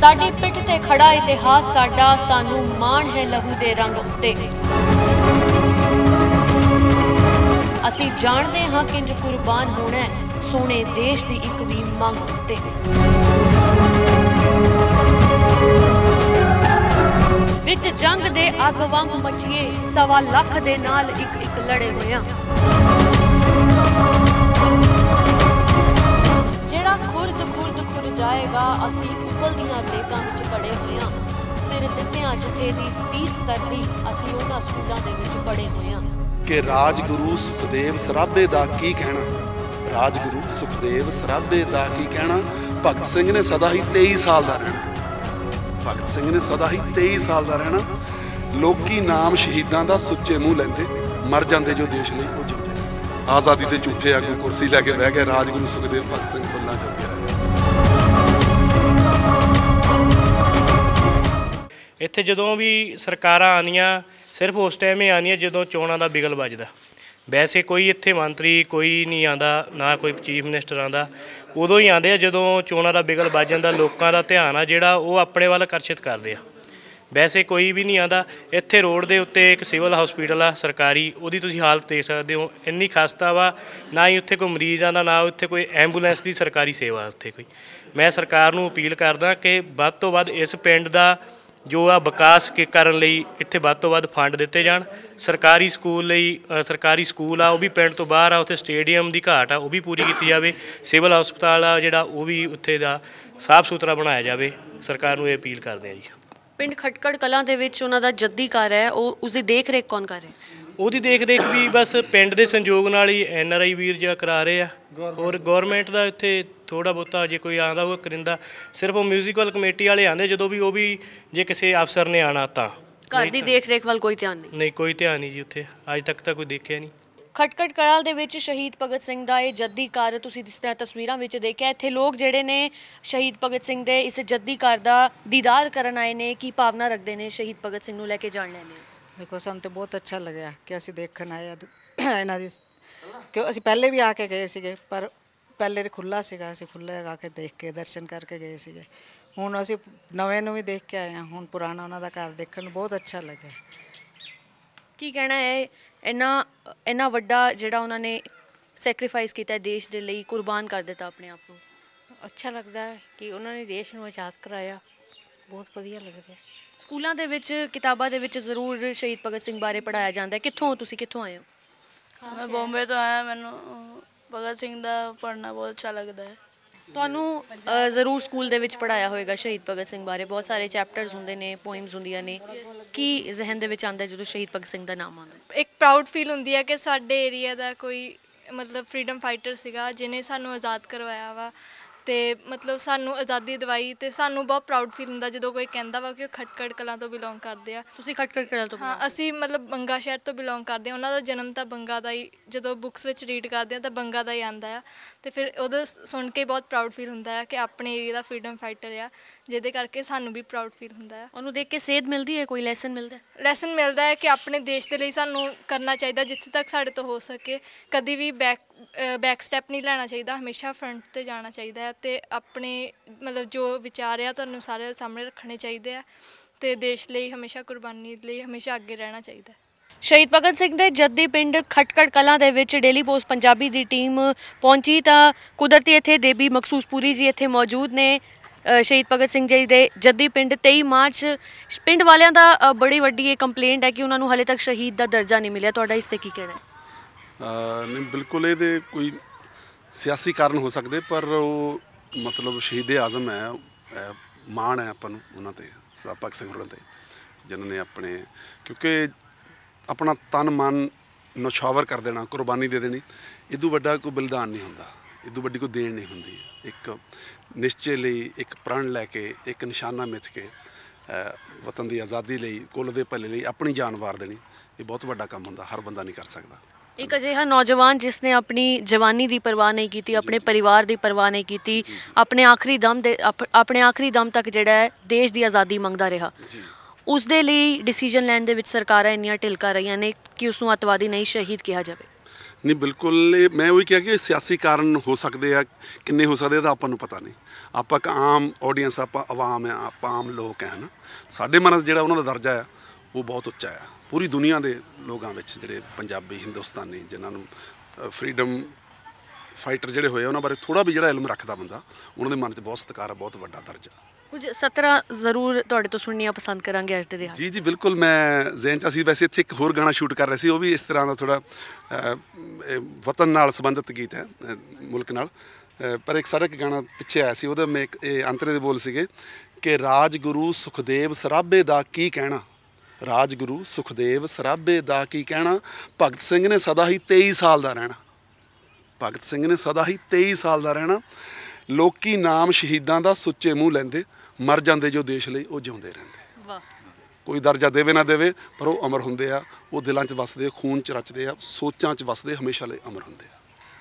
ਸਾਡੀ ਪਿੱਠ ਤੇ ਖੜਾ ਇਤਿਹਾਸ ਸਾਡਾ, ਸਾਨੂੰ ਮਾਣ ਹੈ ਲਹੂ ਦੇ ਰੰਗ ਉੱਤੇ। ਅਸੀਂ ਜਾਣਦੇ ਹਾਂ ਕਿੰਜ ਕੁਰਬਾਨ ਹੋਣਾ ਹੈ, ਸੋਹਣੇ ਦੇਸ਼ ਦੀ ਇੱਕ ਵੀ ਮੰਗ ਉੱਤੇ। ਵਿੱਚ ਜੰਗ ਦੇ ਅੱਗ ਵਾਂਗ ਮਚੀਏ, ਸਵਾ ਲੱਖ ਦੇ ਨਾਲ ਇੱਕ ਇੱਕ ਲੜੇ ਹੋਇਆਂ। ਜਾਏਗਾ, ਅਸੀਂ ਉਬਲਦੀਆਂ ਦੇਗਾਂ ਵਿੱਚ ਖੜੇ ਹੋਇਆਂ ਸਿਰ ਦਿੱਤਿਆਂ ਜਥੇ ਦੀ ਫੀਸ ਕਰਦੀ ਅਸੀਂ ਉਹਨਾਂ ਸਕੂਲਾਂ ਦੇ ਵਿੱਚ ਪੜੇ ਹੋਇਆਂ ਕਿ ਰਾਜਗੁਰੂ ਸੁਖਦੇਵ ਸਰਾਭੇ ਦਾ ਕੀ ਕਹਿਣਾ? ਰਾਜਗੁਰੂ ਸੁਖਦੇਵ ਸਰਾਭੇ ਦਾ ਕੀ ਕਹਿਣਾ? ਭਗਤ ਸਿੰਘ ਨੇ ਸਦਾ ਹੀ 23 ਸਾਲ ਦਾ ਰਹਿਣਾ। ਭਗਤ ਸਿੰਘ ਨੇ ਸਦਾ ਹੀ 23 ਸਾਲ ਦਾ ਰਹਿਣਾ। ਲੋਕੀ ਨਾਮ ਸ਼ਹੀਦਾਂ ਦਾ ਸੁੱਚੇ ਮੂੰਹ ਲੈਂਦੇ, ਮਰ ਜਾਂਦੇ ਜੋ ਦੇਸ਼ ਲਈ ਉਹ ਜਿਉਂਦੇ ਆਜ਼ਾਦੀ ਦੇ ਝੂਠੇ ਆਗੂ ਕੁਰਸੀ ਲੈ ਕੇ ਬਹਿ ਗਏ ਰਾਜਗੁਰੂ ਸੁਖਦੇਵ, ਭਗਤ ਸਿੰਘ ਫੁੱਲਾਂ ਜੋਗੇ ਰਹਿ। ਇੱਥੇ ਜਦੋਂ ਵੀ ਸਰਕਾਰਾਂ ਆਉਂਦੀਆਂ, ਸਿਰਫ ਉਸ ਟਾਈਮ ਹੀ ਆਉਂਦੀਆਂ ਜਦੋਂ ਚੋਣਾਂ ਦਾ ਬਿਗਲ ਵੱਜਦਾ। ਵੈਸੇ ਕੋਈ ਇੱਥੇ ਮੰਤਰੀ ਕੋਈ ਨਹੀਂ ਆਂਦਾ ਨਾ ਕੋਈ ਚੀਫ ਮਿਨਿਸਟਰ ਆਂਦਾ ਉਦੋਂ ਹੀ ਆਂਦੇ ਆ ਜਦੋਂ ਚੋਣਾਂ ਦਾ ਬਿਗਲ ਵੱਜ ਜਾਂਦਾ, ਲੋਕਾਂ ਦਾ ਧਿਆਨ ਆ ਜਿਹੜਾ ਉਹ ਆਪਣੇ ਵੱਲ ਆਕਰਸ਼ਿਤ ਕਰਦੇ ਆ। ਵੈਸੇ ਕੋਈ ਵੀ ਨਹੀਂ ਆਂਦਾ ਇੱਥੇ ਰੋਡ ਦੇ ਉੱਤੇ ਇੱਕ ਸਿਵਲ ਹਸਪੀਟਲ ਆ, ਸਰਕਾਰੀ, ਉਹਦੀ ਤੁਸੀਂ ਹਾਲਤ ਦੇਖ ਸਕਦੇ ਹੋ, ਇੰਨੀ ਖਸਤਾ ਵਾ, ਨਾ ਹੀ ਉੱਥੇ ਕੋਈ ਮਰੀਜ਼ ਆਂਦਾ ਨਾ ਉੱਥੇ ਕੋਈ ਐਂਬੂਲੈਂਸ ਦੀ ਸਰਕਾਰੀ ਸੇਵਾ ਉੱਥੇ ਕੋਈ। ਮੈਂ ਸਰਕਾਰ ਨੂੰ ਅਪੀਲ ਕਰਦਾ ਕਿ ਵੱਧ ਤੋਂ ਵੱਧ ਇਸ ਪਿੰਡ ਦਾ ਜੋ ਆ ਵਿਕਾਸ ਕੇ ਕਰਨ ਲਈ ਇੱਥੇ ਵੱਧ ਤੋਂ ਵੱਧ ਫੰਡ ਦਿੱਤੇ ਜਾਣ। ਸਰਕਾਰੀ ਸਕੂਲ ਲਈ ਸਰਕਾਰੀ ਸਕੂਲ ਆ ਉਹ ਵੀ ਪਿੰਡ ਤੋਂ ਬਾਹਰ ਆ ਉੱਥੇ ਸਟੇਡੀਅਮ ਦੀ ਘਾਟ ਆ ਉਹ ਵੀ ਪੂਰੀ ਕੀਤੀ ਜਾਵੇ। ਸਿਵਲ ਹਸਪਤਾਲ ਆ ਜਿਹੜਾ ਉਹ ਵੀ ਉੱਥੇ ਦਾ ਸਾਫ਼ ਸੁਥਰਾ ਬਣਾਇਆ ਜਾਵੇ। ਸਰਕਾਰ ਨੂੰ ਇਹ ਅਪੀਲ ਕਰਦੇ ਆ ਜੀ। ਪਿੰਡ ਖਟਕੜ ਕਲਾਂ ਦੇ ਵਿੱਚ ਉਹਨਾਂ ਦਾ ਜੱਦੀ ਘਰ ਹੈ ਉਹ ਉਸ ਦੀ ਦੇਖ ਰੇਖ ਕੌਣ ਕਰ ਰਿਹਾ? ਉਹਦੀ ਦੇਖ ਰੇਖ ਵੀ ਬਸ ਪਿੰਡ ਦੇ ਸੰਯੋਗ ਨਾਲ ਹੀ ਐਨ ਆਰ ਆਈ ਵੀਰ ਜਿਹਾ ਕਰਾ ਰਹੇ ਆ। ਔਰ ਗਵਰਨਮੈਂਟ ਦਾ ਇੱਥੇ ਥੋੜਾ ਬਹੁਤਾ ਜੇ ਕੋਈ ਆਂਦਾ ਉਹ ਕਰਿੰਦਾ ਸਿਰਫ ਉਹ ਮਿਊਜ਼ੀਕਲ ਕਮੇਟੀ ਵਾਲੇ ਆਂਦੇ ਜਦੋਂ ਵੀ ਉਹ ਵੀ ਜੇ ਕਿਸੇ ਅਫਸਰ ਨੇ ਆਣਾ ਤਾਂ। ਘਰ ਦੀ ਦੇਖ ਰੇਖ ਵੱਲ ਕੋਈ ਧਿਆਨ ਨਹੀਂ। ਨਹੀਂ ਕੋਈ ਧਿਆਨ ਨਹੀਂ ਜੀ ਉੱਥੇ। ਅੱਜ ਤੱਕ ਤਾਂ ਕੋਈ ਦੇਖਿਆ ਨਹੀਂ। ਖਟਕੜ ਕਲਾਂ ਦੇ ਵਿੱਚ ਸ਼ਹੀਦ ਭਗਤ ਸਿੰਘ ਦਾ ਇਹ ਜੱਦੀ ਘਰ ਤੁਸੀਂ ਜਿਸ ਤਰ੍ਹਾਂ ਤਸਵੀਰਾਂ ਵਿੱਚ ਦੇਖਿਆ ਇੱਥੇ ਲੋਕ ਜਿਹੜੇ ਨੇ ਸ਼ਹੀਦ ਭਗਤ ਸਿੰਘ ਦੇ ਇਸ ਜੱਦੀ ਘਰ ਦਾ ਦੀਦਾਰ ਕਰਨ ਆਏ ਨੇ ਕੀ ਭਾਵਨਾ ਰੱਖਦੇ ਨੇ ਸ਼ਹੀਦ ਭਗਤ ਸਿੰਘ ਨੂੰ ਲੈ ਕੇ ਜਾਣ ਲੈਣੇ ਦੇਖੋ ਸਾਨੂੰ ਤੇ ਬਹੁਤ ਅੱਛਾ ਲੱਗਿਆ ਕਿ ਅਸੀਂ ਦੇਖਣ ਆਏ ਇਹਨਾਂ ਦੀ ਕਿ ਅਸੀਂ ਪਹਿਲੇ ਵੀ ਆ ਕੇ ਗਏ ਸੀਗੇ ਪਰ ਪਹਿਲੇ ਖੁੱਲਾ ਸੀਗਾ ਅਸੀਂ ਖੁੱਲੇ ਆ ਕੇ ਦੇਖ ਕੇ ਦਰਸ਼ਨ ਕਰਕੇ ਗਏ ਸੀਗੇ। ਹੁਣ ਅਸੀਂ ਨਵੇਂ ਨੂੰ ਵੀ ਦੇਖ ਕੇ ਆਏ ਹਾਂ ਹੁਣ ਪੁਰਾਣਾ ਉਹਨਾਂ ਦਾ ਘਰ ਦੇਖਣ ਨੂੰ ਬਹੁਤ ਅੱਛਾ ਲੱਗਿਆ। ਕੀ ਕਹਿਣਾ ਹੈ ਇੰਨਾ ਇੰਨਾ ਵੱਡਾ ਜਿਹੜਾ ਉਹਨਾਂ ਨੇ ਸੈਕਰੀਫਾਈਸ ਕੀਤਾ ਹੈ ਦੇਸ਼ ਦੇ ਲਈ ਕੁਰਬਾਨ ਕਰ ਦਿੱਤਾ ਆਪਣੇ ਆਪ ਨੂੰ? ਅੱਛਾ ਲੱਗਦਾ ਹੈ ਕਿ ਉਹਨਾਂ ਨੇ ਦੇਸ਼ ਨੂੰ ਆਜ਼ਾਦ ਕਰਾਇਆ। ਬਹੁਤ ਵਧੀਆ ਲੱਗ ਰਿਹਾ। ਸਕੂਲਾਂ ਦੇ ਵਿੱਚ ਕਿਤਾਬਾਂ ਦੇ ਵਿੱਚ ਜ਼ਰੂਰ ਸ਼ਹੀਦ ਭਗਤ ਸਿੰਘ ਬਾਰੇ ਪੜਾਇਆ ਜਾਂਦਾ ਹੈ। ਕਿੱਥੋਂ ਹੋ ਤੁਸੀਂ ਕਿੱਥੋਂ ਆਏ ਹੋ? ਹਾਂ ਮੈਂ ਬੰਬੇ ਤੋਂ ਆਇਆ ਮੈਨੂੰ ਭਗਤ ਸਿੰਘ ਦਾ ਪੜ੍ਹਨਾ ਬਹੁਤ ਅੱਛਾ ਲੱਗਦਾ ਹੈ। ਤੁਹਾਨੂੰ ਅ, ਜ਼ਰੂਰ ਸਕੂਲ ਦੇ ਵਿੱਚ ਪੜਾਇਆ ਹੋਵੇਗਾ ਸ਼ਹੀਦ ਭਗਤ ਸਿੰਘ ਬਾਰੇ। ਬਹੁਤ ਸਾਰੇ ਚੈਪਟਰਸ ਹੁੰਦੇ ਨੇ ਪੋਇਮਸ ਹੁੰਦੀਆਂ ਨੇ। ਕੀ ਜ਼ਿਹਨ ਦੇ ਵਿੱਚ ਆਉਂਦਾ ਹੈ ਜਦੋਂ ਸ਼ਹੀਦ ਭਗਤ ਸਿੰਘ ਦਾ ਨਾਮ ਆਉਂਦਾ ਹੈ? ਇੱਕ ਪ੍ਰਾਊਡ ਫੀਲ ਹੁੰਦੀ ਹੈ ਕਿ ਸਾਡੇ ਏਰੀਆ ਦਾ ਕੋਈ ਮਤਲਬ ਫਰੀडम ਫਾਈਟਰ ਸੀਗਾ ਜਿਨੇ ਸਾਨੂੰ ਆਜ਼ਾਦ ਕਰਵਾਇਆ ਵਾ। ਤੇ ਮਤਲਬ ਸਾਨੂੰ ਆਜ਼ਾਦੀ ਦਿਵਾਈ ਤੇ ਸਾਨੂੰ ਬਹੁਤ ਪ੍ਰਾਊਡ ਫੀਲ ਹੁੰਦਾ ਜਦੋਂ ਕੋਈ ਕਹਿੰਦਾ ਵਾ ਕਿ ਉਹ ਖਟਕੜ ਕਲਾਂ ਤੋਂ ਬਿਲੋਂਗ ਕਰਦੇ ਆ। ਤੁਸੀਂ ਖਟਕੜ ਕਲਾਂ ਤੋਂ ਹਾਂ ਅਸੀਂ ਮਤਲਬ ਬੰਗਾ ਸ਼ਹਿਰ ਤੋਂ ਬਿਲੋਂਗ ਕਰਦੇ ਹਾਂ ਉਹਨਾਂ ਦਾ ਜਨਮ ਤਾਂ ਬੰਗਾ ਦਾ ਹੀ ਜਦੋਂ ਬੁੱਕਸ ਵਿੱਚ ਰੀਡ ਕਰਦੇ ਆ ਤਾਂ ਬੰਗਾ ਦਾ ਹੀ ਆਂਦਾ ਆ। ਤੇ ਫਿਰ ਉਹਦਾ ਸੁਣ ਕੇ ਬਹੁਤ ਪ੍ਰਾਊਡ ਫੀਲ ਹੁੰਦਾ ਹੈ ਕਿ ਆਪਣੇ ਏਰੀਆ ਦਾ ਫਰੀडम ਫਾਈਟਰ ਆ ਜਿਹਦੇ ਕਰਕੇ ਸਾਨੂੰ ਵੀ ਪ੍ਰਾਊਡ ਫੀਲ ਹੁੰਦਾ ਹੈ ਉਹਨੂੰ ਦੇਖ ਕੇ ਸੇਧ ਮਿਲਦੀ ਹੈ ਕੋਈ ਲੈਸਨ ਮਿਲਦਾ ਲੈਸਨ ਮਿਲਦਾ ਹੈ ਕਿ ਆਪਣੇ ਦੇਸ਼ ਦੇ ਲਈ ਸਾਨੂੰ ਕਰਨਾ ਚਾਹੀਦਾ ਜਿੱਥੇ ਤੱਕ ਸਾਡੇ ਤੋਂ ਹੋ ਸਕੇ। ਕਦੀ ਵੀ ਬੈਕ ਬੈਕ ਸਟੈਪ ਨਹੀਂ ਲੈਣਾ ਚਾਹੀਦਾ, ਹਮੇਸ਼ਾ ਫਰੰਟ ਤੇ ਜਾਣਾ ਚਾਹੀਦਾ ਹੈ ਤੇ ਆਪਣੇ ਮਤਲਬ ਜੋ ਵਿਚਾਰ ਆ, ਤੁਹਾਨੂੰ ਸਾਰੇ ਦੇ ਸਾਹਮਣੇ ਰੱਖਣੇ ਚਾਹੀਦੇ ਆ ਤੇ ਦੇਸ਼ ਲਈ ਹਮੇਸ਼ਾ ਕੁਰਬਾਨੀ ਲਈ ਹਮੇਸ਼ਾ ਅੱਗੇ ਰਹਿਣਾ ਚਾਹੀਦਾ ਹੈ। ਸ਼ਹੀਦ ਭਗਤ ਸਿੰਘ ਦੇ ਜੱਦੀ ਪਿੰਡ ਖਟਕੜ ਕਲਾਂ ਦੇ ਵਿੱਚ ਡੇਲੀ ਪੋਸਟ ਪੰਜਾਬੀ ਦੀ ਟੀਮ ਪਹੁੰਚੀ ਤਾਂ ਕੁਦਰਤੀ ਇੱਥੇ ਦੇਬੀ ਮਖਸੂਸਪੁਰੀ ਜੀ ਇੱਥੇ ਮੌਜੂਦ ਨੇ। ਸ਼ਹੀਦ ਭਗਤ ਸਿੰਘ ਜੀ ਦੇ ਜੱਦੀ ਪਿੰਡ 23 ਮਾਰਚ, ਪਿੰਡ ਵਾਲਿਆਂ ਦਾ ਬੜੀ ਵੱਡੀ ਇਹ ਕੰਪਲੇਂਟ ਹੈ ਕਿ ਉਹਨਾਂ ਨੂੰ ਹਾਲੇ ਤੱਕ ਸ਼ਹੀਦ ਦਾ ਦਰਜਾ ਨਹੀਂ ਮਿਲਿਆ। ਤੁਹਾਡਾ ਇਸ ਤੇ ਕੀ ਕਹਿਣਾ ਹੈ? ਨਹੀਂ, ਬਿਲਕੁਲ ਇਹਦੇ ਕੋਈ ਸਿਆਸੀ ਕਾਰਨ ਹੋ ਸਕਦੇ, ਪਰ ਉਹ ਮਤਲਬ ਸ਼ਹੀਦ ਆਜ਼ਮ ਹੈ ਮਾਣ ਹੈ ਆਪਾਂ ਨੂੰ ਉਹਨਾਂ ਤੇ, ਸਰਦਾਰ ਭਗਤ ਸਿੰਘ ਹੋਰਾਂ ਤੇ, ਜਿਨ੍ਹਾਂ ਨੇ ਆਪਣੇ, ਕਿਉਂਕਿ ਆਪਣਾ ਤਨ, ਮਨ ਨਸ਼ਾਵਰ ਕਰ ਦੇਣਾ, ਕੁਰਬਾਨੀ ਦੇ ਦੇਣੀ ਇਦੋਂ ਵੱਡਾ ਕੋਈ ਬਲਿਦਾਨ ਨਹੀਂ ਹੁੰਦਾ ਇਦੋਂ ਵੱਡੀ ਕੋਈ ਦੇਣ ਨਹੀਂ ਹੁੰਦੀ। ਇੱਕ ਨਿਸ਼ਚੇ ਲਈ, ਇੱਕ ਪ੍ਰਣ ਲੈ ਕੇ, ਇੱਕ ਨਿਸ਼ਾਨਾ ਮਿੱਥ ਕੇ ਵਤਨ ਦੀ ਆਜ਼ਾਦੀ ਲਈ, ਕੁੱਲ ਦੇ ਭਲੇ ਲਈ ਆਪਣੀ ਜਾਨ ਵਾਰ ਦੇਣੀ, ਇਹ ਬਹੁਤ ਵੱਡਾ ਕੰਮ ਹੁੰਦਾ, ਹਰ ਬੰਦਾ ਨਹੀਂ ਕਰ ਸਕਦਾ। ਇੱਕ ਅਜਿਹਾ ਨੌਜਵਾਨ ਜਿਸ ਨੇ ਆਪਣੀ ਜਵਾਨੀ ਦੀ ਪਰਵਾਹ ਨਹੀਂ ਕੀਤੀ ਆਪਣੇ ਪਰਿਵਾਰ ਦੀ ਪਰਵਾਹ ਨਹੀਂ ਕੀਤੀ ਆਪਣੇ ਆਖਰੀ ਦਮ ਦੇ ਆਪ- ਆਪਣੇ ਆਖਰੀ ਦਮ ਤੱਕ ਜਿਹੜਾ ਹੈ ਦੇਸ਼ ਦੀ ਆਜ਼ਾਦੀ ਮੰਗਦਾ ਰਿਹਾ। ਉਸ ਦੇ ਲਈ ਡਿਸੀਜਨ ਲੈਣ ਦੇ ਵਿੱਚ ਸਰਕਾਰਾਂ ਇੰਨੀਆਂ ਢਿਲਕਾ ਰਹੀਆਂ ਨੇ ਕਿ ਉਸ ਨੂੰ ਅੱਤਵਾਦੀ ਨਹੀਂ ਸ਼ਹੀਦ ਕਿਹਾ ਜਾਵੇ। ਨਹੀਂ ਬਿਲਕੁਲ ਮੈਂ ਉਹੀ ਕਿਹਾ ਕਿ ਸਿਆਸੀ ਕਾਰਨ ਹੋ ਸਕਦੇ ਆ ਕਿੰਨੇ ਹੋ ਸਕਦੇ ਆ ਤਾਂ ਆਪਾਂ ਨੂੰ ਪਤਾ ਨਹੀਂ। ਆਪਾਂ ਇੱਕ ਆਮ ਆਡੀਅנס ਆਪਾਂ ਆਵਾਮ ਆ ਆਪਾਂ ਆਮ ਲੋਕ ਆ ਨਾ ਸਾਡੇ ਮਨ ਜਿਹੜਾ ਉਹਨਾਂ ਦਾ ਦਰਜਾ ਆ ਉਹ ਬਹੁਤ ਉੱਚਾ ਆ। ਪੂਰੀ ਦੁਨੀਆ ਦੇ ਲੋਕਾਂ ਵਿੱਚ ਜਿਹੜੇ ਪੰਜਾਬੀ ਹਿੰਦੁਸਤਾਨੀ ਜਿਨ੍ਹਾਂ ਨੂੰ ਫਰੀडम ਫਾਈਟਰ ਜਿਹੜੇ ਹੋਏ ਆ, ਉਹਨਾਂ ਬਾਰੇ ਥੋੜਾ ਵੀ ਜਿਹੜਾ ਇਲਮ ਰੱਖਦਾ ਬੰਦਾ ਉਹਨਾਂ ਦੇ ਮਨ 'ਚ ਬਹੁਤ ਸਤਿਕਾਰ ਆ ਬਹੁਤ ਵੱਡਾ ਦਰਜਾ ਕੁਝ 17 ਜ਼ਰੂਰ ਤੁਹਾਡੇ ਤੋਂ ਸੁਣਨੀਆਂ ਪਸੰਦ ਕਰਾਂਗੇ ਅੱਜ ਦੇ ਦਿਹਾੜੇ। ਜੀ ਜੀ ਬਿਲਕੁਲ ਮੈਂ ਜ਼ਹਿਨ ਚ ਅਸੀਂ ਵੈਸੇ ਇੱਥੇ ਇੱਕ ਹੋਰ ਗਾਣਾ ਸ਼ੂਟ ਕਰ ਰਹੇ ਸੀ ਉਹ ਵੀ ਇਸ ਤਰ੍ਹਾਂ ਦਾ ਥੋੜਾ ਵਤਨ ਨਾਲ ਸੰਬੰਧਿਤ ਗੀਤ ਹੈ ਮੁਲਕ ਨਾਲ। ਪਰ ਇੱਕ ਸਾਡਾ ਇੱਕ ਗਾਣਾ ਪਿੱਛੇ ਆਇਆ ਸੀ ਉਹਦਾ ਮੈਂ ਇੱਕ ਅੰਤਰੇ ਦੇ ਬੋਲ ਸੀਗੇ ਕਿ ਰਾਜਗੁਰੂ ਸੁਖਦੇਵ ਸਰਾਭੇ ਦਾ ਕੀ ਕਹਿਣਾ? ਰਾਜਗੁਰੂ ਸੁਖਦੇਵ ਸਰਾਭੇ ਦਾ ਕੀ ਕਹਿਣਾ? ਭਗਤ ਸਿੰਘ ਨੇ ਸਦਾ ਹੀ 23 ਸਾਲ ਦਾ ਰਹਿਣਾ। ਭਗਤ ਸਿੰਘ ਨੇ ਸਦਾ ਹੀ 23 ਸਾਲ ਦਾ ਰਹਿਣਾ। ਲੋਕੀ ਨਾਮ ਸ਼ਹੀਦਾਂ ਦਾ ਸੁੱਚੇ ਮੂੰਹ ਲੈਂਦੇ ਮਰ ਜਾਂਦੇ ਜੋ ਦੇਸ਼ ਲਈ ਉਹ ਜਿਉਂਦੇ ਰਹਿੰਦੇ। ਵਾਹ। ਕੋਈ ਦਰਜਾ ਦੇਵੇ ਨਾ ਦੇਵੇ ਪਰ ਉਹ ਅਮਰ ਹੁੰਦੇ ਆ। ਉਹ ਦਿਲਾਂ 'ਚ ਵਸਦੇ ਖੂਨ 'ਚ ਰਚਦੇ ਆ ਸੋਚਾਂ 'ਚ ਵਸਦੇ ਹਮੇਸ਼ਾ ਲਈ ਅਮਰ ਹੁੰਦੇ ਆ।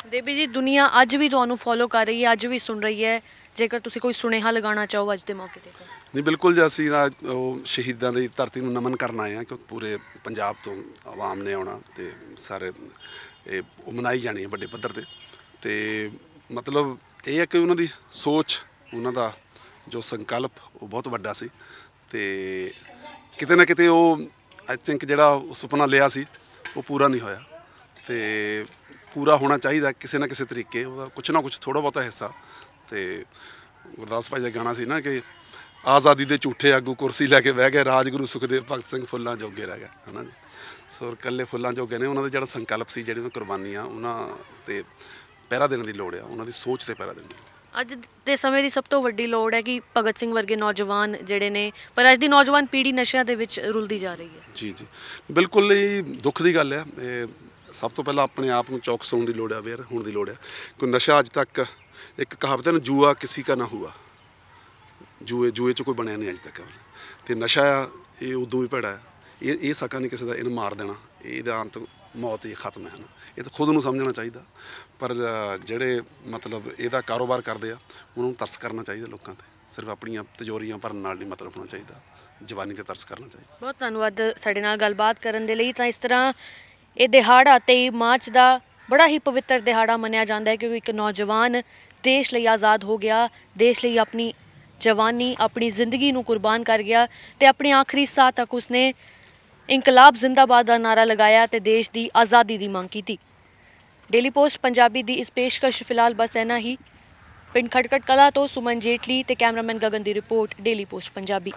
ਦੇਬੀ ਜੀ, ਦੁਨੀਆ ਅੱਜ ਵੀ ਤੁਹਾਨੂੰ ਫੋਲੋ ਕਰ ਰਹੀ ਹੈ, ਅੱਜ ਵੀ ਸੁਣ ਰਹੀ ਹੈ। ਜੇਕਰ ਤੁਸੀਂ ਕੋਈ ਸੁਨੇਹਾ ਲਗਾਉਣਾ ਚਾਹੋ ਅੱਜ ਦੇ ਮੌਕੇ ਤੇ ਨਹੀਂ, ਬਿਲਕੁਲ ਜੀ, ਅਸੀਂ ਨਾ ਉਹ ਸ਼ਹੀਦਾਂ ਦੀ ਧਰਤੀ ਨੂੰ ਨਮਨ ਕਰਨ ਆਏ ਆ ਕਿਉਂਕਿ ਪੂਰੇ ਪੰਜਾਬ ਤੋਂ ਆਵਾਮ ਨੇ ਆਉਣਾ ਤੇ ਸਾਰੇ ਇਹ ਉਹ ਮਨਾਈ ਜਾਣੀ ਹੈ ਵੱਡੇ ਪੱਧਰ ਤੇ। ਤੇ ਮਤਲਬ ਇਹ ਹੈ ਕਿ ਉਹਨਾਂ ਦੀ ਸੋਚ, ਉਹਨਾਂ ਦਾ ਜੋ ਸੰਕਲਪ, ਉਹ ਬਹੁਤ ਵੱਡਾ ਸੀ। ਤੇ ਕਿਤੇ ਨਾ ਕਿਤੇ ਉਹ ਆਈ ਥਿੰਕ ਜਿਹੜਾ ਉਹ ਸੁਪਨਾ ਲਿਆ ਸੀ, ਉਹ ਪੂਰਾ ਨਹੀਂ ਹੋਇਆ। ਤੇ ਪੂਰਾ ਹੋਣਾ ਚਾਹੀਦਾ ਕਿਸੇ ਨਾ ਕਿਸੇ ਤਰੀਕੇ ਉਹਦਾ ਕੁਛ ਨਾ ਕੁਛ ਥੋੜਾ ਬਹੁਤਾ ਹਿੱਸਾ। ਤੇ ਗੁਰਦਾਸ ਭਾਈ ਦਾ ਗਾਣਾ ਸੀ ਨਾ ਕਿ ਆਜ਼ਾਦੀ ਦੇ ਝੂਠੇ ਆਗੂ ਕੁਰਸੀ ਲੈ ਕੇ ਬਹਿ ਗਏ ਰਾਜਗੁਰੂ ਸੁਖਦੇਵ ਭਗਤ ਸਿੰਘ ਫੁੱਲਾਂ ਜੋਗੇ ਰਹਿ ਗਏ ਹਨਾ ਸੋ ਇਕੱਲੇ ਫੁੱਲਾਂ ਜੋਗੇ ਨੇ ਉਹਨਾਂ ਦਾ ਜਿਹੜਾ ਸੰਕਲਪ ਸੀ ਜਿਹੜੀ ਉਹਨਾਂ ਕੁਰਬਾਨੀਆਂ ਉਹਨਾਂ ਤੇ ਪਹਿਰਾ ਦੇਣ ਦੀ ਲੋੜ ਆ ਉਹਨਾਂ ਦੀ ਸੋਚ ਤੇ ਪਹਿਰਾ ਦੇਣ ਦੀ। ਅੱਜ ਦੇ ਸਮੇਂ ਦੀ ਸਭ ਤੋਂ ਵੱਡੀ ਲੋੜ ਹੈ ਕਿ ਭਗਤ ਸਿੰਘ ਵਰਗੇ ਨੌਜਵਾਨ ਜਿਹੜੇ ਨੇ ਪਰ ਅੱਜ ਦੀ ਨੌਜਵਾਨ ਪੀੜ੍ਹੀ ਨਸ਼ਿਆਂ ਦੇ ਵਿੱਚ ਰੁਲਦੀ ਜਾ ਰਹੀ ਹੈ। ਜੀ ਜੀ। ਬਿਲਕੁਲ ਇਹ ਦੁੱਖ ਦੀ ਗੱਲ ਹੈ ਇਹ ਸਭ ਤੋਂ ਪਹਿਲਾਂ ਆਪਣੇ ਆਪ ਨੂੰ ਚੌਕਸ ਹੋਣ ਦੀ ਲੋੜ ਹੈ ਅਵੇਅਰ ਹੋਣ ਦੀ ਲੋੜ ਹੈ ਕੋਈ ਨਸ਼ਾ ਅੱਜ ਤੱਕ ਇੱਕ ਕਹਾਵਤ ਹੈ ਨਾ, ਜੂਆ ਕਿਸੇ ਦਾ ਨਾ ਹੁਆ। ਜੂਏ ਜੂਏ ਚ ਕੋਈ ਬਣਿਆ ਨਹੀਂ ਅੱਜ ਤੱਕ ਤੇ ਨਸ਼ਾ ਆ, ਇਹ ਉਦੋਂ ਵੀ ਭੈੜਾ ਹੈ। ਇਹ ਇਹ ਸਕਾ ਨਹੀਂ ਕਿਸੇ ਦਾ ਇਹਨੂੰ ਮਾਰ ਦੇਣਾ। ਇਹਦਾ ਅੰਤ ਮੌਤ ਹੀ ਖਤਮ ਹੈ ਨਾ। ਇਹ ਤਾਂ ਖੁਦ ਨੂੰ ਸਮਝਣਾ ਚਾਹੀਦਾ। ਪਰ ਜਿਹੜੇ ਮਤਲਬ ਇਹਦਾ ਕਾਰੋਬਾਰ ਕਰਦੇ ਆ, ਉਹਨਾਂ ਨੂੰ ਤਰਸ ਕਰਨਾ ਚਾਹੀਦਾ ਲੋਕਾਂ ਤੇ। ਸਿਰਫ ਆਪਣੀਆਂ ਤਿਜੋਰੀਆਂ ਭਰਨ ਨਾਲ ਨਹੀਂ ਮਤਲਬ ਹੋਣਾ ਚਾਹੀਦਾ। ਜਵਾਨੀ ਤੇ ਤਰਸ ਕਰਨਾ ਚਾਹੀਦਾ। ਬਹੁਤ ਧੰਨਵਾਦ ਸਾਡੇ ਨਾਲ ਗੱਲਬਾਤ ਕਰਨ ਦੇ ਲਈ। ਤਾਂ ਇਸ ਤਰ੍ਹਾਂ ਇਹ ਦਿਹਾੜਾ 23 ਮਾਰਚ ਦਾ ਬੜਾ ਹੀ ਪਵਿੱਤਰ ਦਿਹਾੜਾ ਮੰਨਿਆ ਜਾਂਦਾ ਹੈ ਕਿਉਂਕਿ ਇੱਕ ਨੌਜਵਾਨ ਦੇਸ਼ ਲਈ ਆਜ਼ਾਦ ਹੋ ਗਿਆ, ਦੇਸ਼ ਲਈ ਆਪਣੀ ਜਵਾਨੀ, ਆਪਣੀ ਜ਼ਿੰਦਗੀ ਨੂੰ ਕੁਰਬਾਨ ਕਰ ਗਿਆ ਤੇ ਆਪਣੇ ਆਖਰੀ ਸਾਹ ਤੱਕ ਉਸਨੇ ਇਨਕਲਾਬ ਜ਼ਿੰਦਾਬਾਦ ਦਾ ਨਾਰਾ ਲਗਾਇਆ ਤੇ ਦੇਸ਼ ਦੀ ਆਜ਼ਾਦੀ ਦੀ ਮੰਗ ਕੀਤੀ। ਡੇਲੀ ਪੋਸਟ ਪੰਜਾਬੀ ਦੀ ਇਸ ਪੇਸ਼ਕਸ਼ ਫਿਲਹਾਲ ਬਸ ਐਨਾ ਹੀ। ਪਿੰਡ ਖਟਕਟ ਕਲਾ ਤੋਂ ਸੁਮਨ ਜੇਟਲੀ ਤੇ ਕੈਮਰਾਮੈਨ ਗਗਨ ਦੀ ਰਿਪੋਰਟ ਡੇਲੀ ਪੋਸਟ ਪੰਜਾਬੀ।